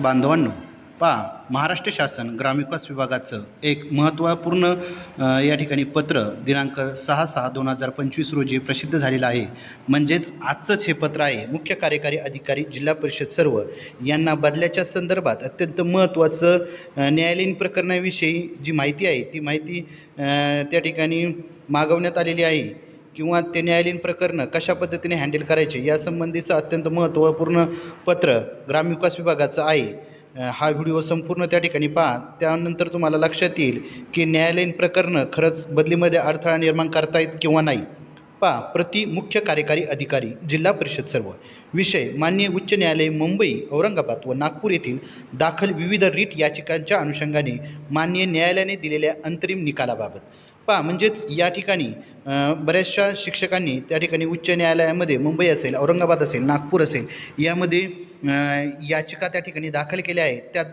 बांधवांनो पा महाराष्ट्र शासन ग्रामविकास विभागाचं एक महत्त्वपूर्ण या ठिकाणी पत्र दिनांक सहा सहा दोन हजार पंचवीस रोजी प्रसिद्ध झालेलं आहे. म्हणजेच आजचंच हे पत्र आहे. मुख्य कार्यकारी अधिकारी जिल्हा परिषद सर्व यांना बदल्याच्या संदर्भात अत्यंत महत्त्वाचं न्यायालयीन प्रकरणाविषयी जी माहिती आहे ती माहिती त्या ठिकाणी मागवण्यात आलेली आहे. किंवा ते न्यायालयीन प्रकरणं कशा पद्धतीने हँडल करायचे यासंबंधीचं अत्यंत महत्त्वपूर्ण पत्र ग्रामविकास विभागाचं आहे. हा व्हिडिओ संपूर्ण त्या ठिकाणी पहा. त्यानंतर तुम्हाला लक्षात येईल की न्यायालयीन प्रकरणं खरंच बदलीमध्ये अडथळा निर्माण करतायत किंवा नाही. पहा प्रति मुख्य कार्यकारी अधिकारी जिल्हा परिषद सर्व. विषय मान्य उच्च न्यायालय मुंबई औरंगाबाद व नागपूर येथील दाखल विविध रीट याचिकांच्या अनुषंगाने मान्य न्यायालयाने दिलेल्या अंतरिम निकालाबाबत. पहा म्हणजेच या ठिकाणी बऱ्याचशा शिक्षकांनी त्या ठिकाणी उच्च न्यायालयामध्ये मुंबई असेल औरंगाबाद असेल नागपूर असेल यामध्ये याचिका त्या ठिकाणी दाखल केल्या आहेत. त्यात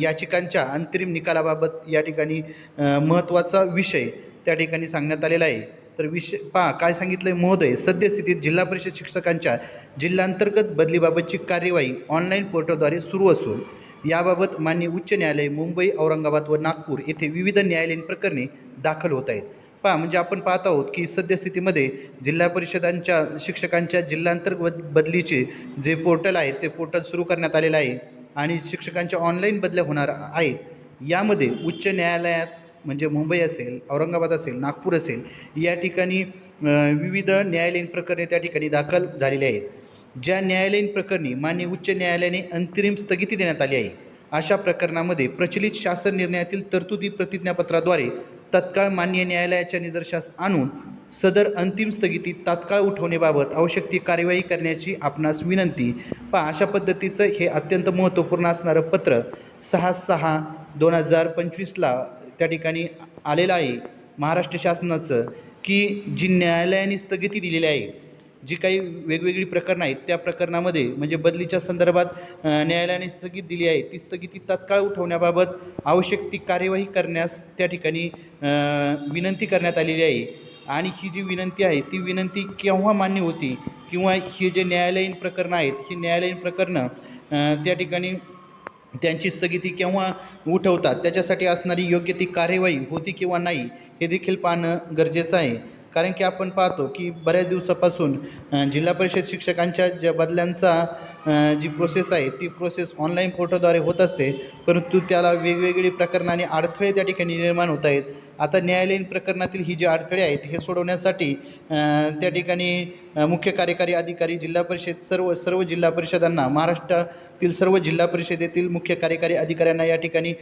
याचिकांच्या अंतरिम निकालाबाबत या ठिकाणी महत्त्वाचा विषय त्या ठिकाणी सांगण्यात आलेला आहे. तर विषय पहा काय सांगितलं आहे महोदय? सद्यस्थितीत जिल्हा परिषद शिक्षकांच्या जिल्हांतर्गत बदलीबाबतची कार्यवाही ऑनलाईन पोर्टलद्वारे सुरू असून याबाबत मान्य उच्च न्यायालय मुंबई औरंगाबाद व नागपूर येथे विविध न्यायालयीन प्रकरणे दाखल होत आहेत. पहा म्हणजे आपण पाहत आहोत की सद्यस्थितीमध्ये जिल्हा परिषदांच्या शिक्षकांच्या जिल्हांतर्गत बदलीचे जे पोर्टल आहे ते पोर्टल सुरू करण्यात आलेलं आहे आणि शिक्षकांच्या ऑनलाईन बदल्या होणार आहेत. यामध्ये उच्च न्यायालयात म्हणजे मुंबई असेल औरंगाबाद असेल नागपूर असेल या ठिकाणी विविध न्यायालयीन प्रकरणे त्या ठिकाणी दाखल झालेली आहेत. ज्या न्यायालयीन प्रकरणी मान्य उच्च न्यायालयाने अंतरिम स्थगिती देण्यात आली आहे अशा प्रकरणामध्ये प्रचलित शासन निर्णयातील तरतुदी प्रतिज्ञापत्राद्वारे तत्काळ मान्य न्यायालयाच्या निदर्शनास आणून सदर अंतिम स्थगिती तात्काळ उठवण्याबाबत आवश्यक ती कार्यवाही करण्याची आपणास विनंती. पहा अशा पद्धतीचं हे अत्यंत महत्त्वपूर्ण असणारं पत्र सहा सहा दोन हजार पंचवीसला त्या ठिकाणी आलेलं आहे. महाराष्ट्र शासनाचं की जी न्यायालयाने स्थगिती दिलेली आहे जी काही वेगवेगळी प्रकरणं आहेत त्या प्रकरणामध्ये म्हणजे बदलीच्या संदर्भात न्यायालयाने स्थगित दिली आहे. ती स्थगिती तात्काळ उठवण्याबाबत आवश्यक ती कार्यवाही करण्यास त्या ठिकाणी विनंती करण्यात आलेली आहे. आणि ही जी विनंती आहे ती विनंती केव्हा मान्य होती किंवा हे जे न्यायालयीन प्रकरणं आहेत ही न्यायालयीन प्रकरणं त्या ठिकाणी त्यांची स्थगिती केव्हा उठवतात त्याच्यासाठी असणारी योग्य ती कार्यवाही होती किंवा नाही हे देखील पाहणं गरजेचं आहे. कारण की आपण पाहतो की बऱ्याच दिवसापासून जिल्हा परिषद शिक्षकांच्या ज्या बदल्यांचा जी प्रोसेस आहे ती प्रोसेस ऑनलाईन पोर्टलद्वारे होत असते. परंतु त्याला वेगवेगळी प्रकरणाने अडथळे त्या ठिकाणी निर्माण होत आहेत. आता न्यायालयीन प्रकरणातील ही जी अडथळे आहेत हे सोडवण्यासाठी त्या ठिकाणी मुख्य कार्यकारी अधिकारी जिल्हा परिषद सर्व सर्व जिल्हा परिषदांना महाराष्ट्रातील सर्व जिल्हा परिषदेतील मुख्य कार्यकारी अधिकाऱ्यांना या ठिकाणी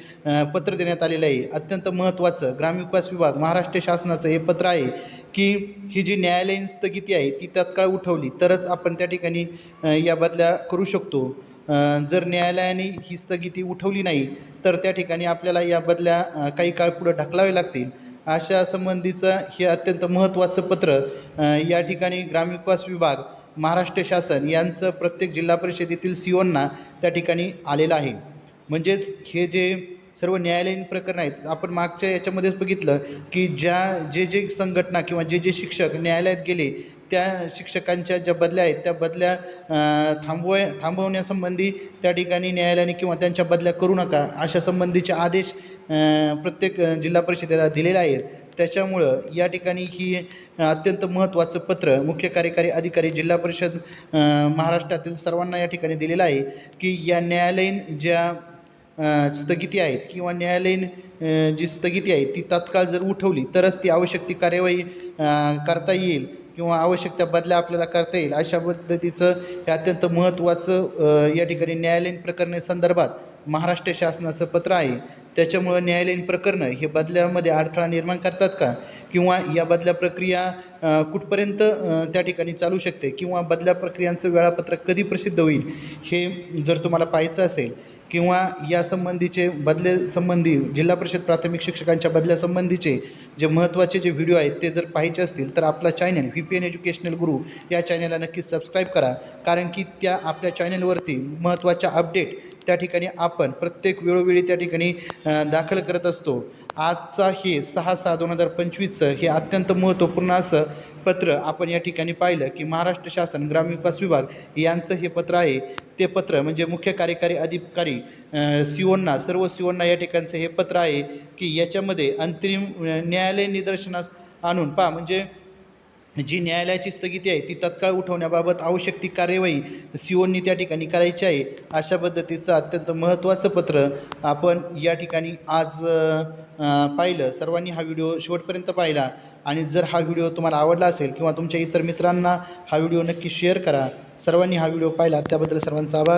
पत्र देण्यात आलेलं आहे. अत्यंत महत्त्वाचं ग्रामविकास विभाग महाराष्ट्र शासनाचं हे पत्र आहे. की ही जी न्यायालयीन स्थगिती आहे ती तात्काळ उठवली. तरच आपण त्या ठिकाणी या बदल्या करू शकतो. जर न्यायालयाने ही स्थगिती उठवली नाही तर त्या ठिकाणी आपल्याला या बदल्या काही काळ पुढं ढकलावे लागतील. अशा संबंधीचं हे अत्यंत महत्त्वाचं पत्र या ठिकाणी ग्रामविकास विभाग महाराष्ट्र शासन यांचं प्रत्येक जिल्हा परिषदेतील सीओंना त्या ठिकाणी आलेलं आहे. म्हणजेच हे जे सर्व न्यायालयीन प्रकरणं आहेत. आपण मागच्या याच्यामध्येच बघितलं की ज्या जे जे संघटना किंवा जे जे शिक्षक न्यायालयात गेले त्या शिक्षकांच्या ज्या बदल्या आहेत त्या बदल्या अ, थांबवय थांबवण्यासंबंधी त्या ठिकाणी न्यायालयाने किंवा त्यांच्या बदल्या करू नका अशा संबंधीचे आदेश प्रत्येक जिल्हा परिषदेला दिलेले आहेत. त्याच्यामुळं या ठिकाणी ही अत्यंत महत्त्वाचं पत्र मुख्य कार्यकारी अधिकारी जिल्हा परिषद महाराष्ट्रातील सर्वांना या ठिकाणी दिलेलं आहे की या न्यायालयीन ज्या स्थगिती आहेत किंवा न्यायालयीन जी स्थगिती आहे ती तात्काळ जर उठवली तरच ती आवश्यक ती कार्यवाही करता येईल किंवा आवश्यक त्या बदल्या आपल्याला करता येईल. अशा पद्धतीचं हे अत्यंत महत्त्वाचं या ठिकाणी न्यायालयीन प्रकरणे संदर्भात महाराष्ट्र शासनाचं पत्र आहे. त्याच्यामुळं न्यायालयीन प्रकरणं हे बदल्यामध्ये अडथळा निर्माण करतात का? किंवा या बदल्या प्रक्रिया कुठपर्यंत त्या ठिकाणी चालू शकते? किंवा बदल्या प्रक्रियांचं वेळापत्रक कधी प्रसिद्ध होईल? हे जर तुम्हाला पाहायचं असेल किंवा यासंबंधीचे बदले संबंधी जिल्हा परिषद प्राथमिक शिक्षकांच्या बदल्यासंबंधीचे जे महत्त्वाचे जे व्हिडिओ आहेत ते जर पाहायचे असतील तर आपला channel V P N educational Guru या चॅनलला नक्कीच सबस्क्राईब करा. कारण की त्या आपल्या चॅनलवरती महत्त्वाच्या अपडेट त्या ठिकाणी आपण प्रत्येक वेळोवेळी त्या ठिकाणी दाखल करत असतो. आजचा हे सहा सहा दोन हजार पंचवीसचं हे अत्यंत महत्त्वपूर्ण असं पत्र आपण या ठिकाणी पाहिलं की महाराष्ट्र शासन ग्रामविकास विभाग यांचं हे पत्र आहे. ते पत्र म्हणजे मुख्य कार्यकारी अधिकारी सीओंना सर्व सीओंना या ठिकाणचं हे पत्र आहे की याच्यामध्ये अंतरिम न्यायालय निदर्शनास आणून पहा म्हणजे जी न्यायालयाची स्थगिती आहे ती तत्काळ उठवण्याबाबत आवश्यक ती कार्यवाही सीओंनी त्या ठिकाणी करायची आहे अशा पद्धतीचं अत्यंत महत्त्वाचं पत्र आपण या ठिकाणी आज पाहिलं. सर्वांनी हा व्हिडिओ शेवटपर्यंत पाहिला आणि जर हा व्हिडिओ तुम्हाला आवडला असेल किंवा तुमच्या इतर मित्रांना हा व्हिडिओ नक्की शेअर करा सर्वांनी हा व्हिडिओ पाहिला त्याबद्दल सर्वांचा आभार.